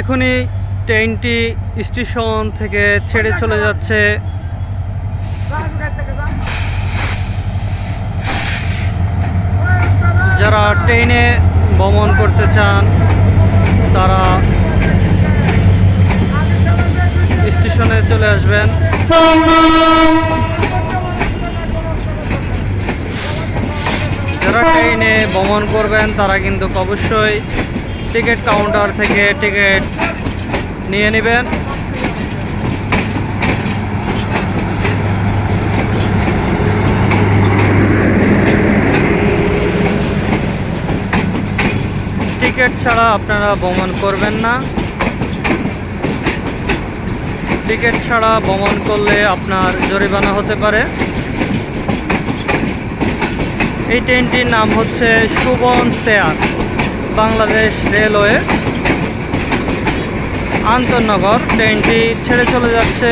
এখনই ট্রেনটি স্টেশন থেকে ছেড়ে চলে যাচ্ছে। যারা ট্রেনে ভ্রমণ করতে চান, তারা স্টেশনে চলে আসবেন। যারা ট্রেনে ভ্রমণ করবেন, তারা কিন্তু অবশ্যই টিকিট কাউন্টার থেকে টিকিট নিয়ে নেবেন। টিকিট ছাড়া আপনারা ভ্রমণ করবেন না। টিকিট ছাড়া ভ্রমণ করলে আপনার জরিমানা হতে পারে। এই ট্রেনটির নাম হচ্ছে সুবন চেয়ার বাংলাদেশ রেলওয়ে আন্তনগর ট্রেনটি ছেড়ে চলে যাচ্ছে।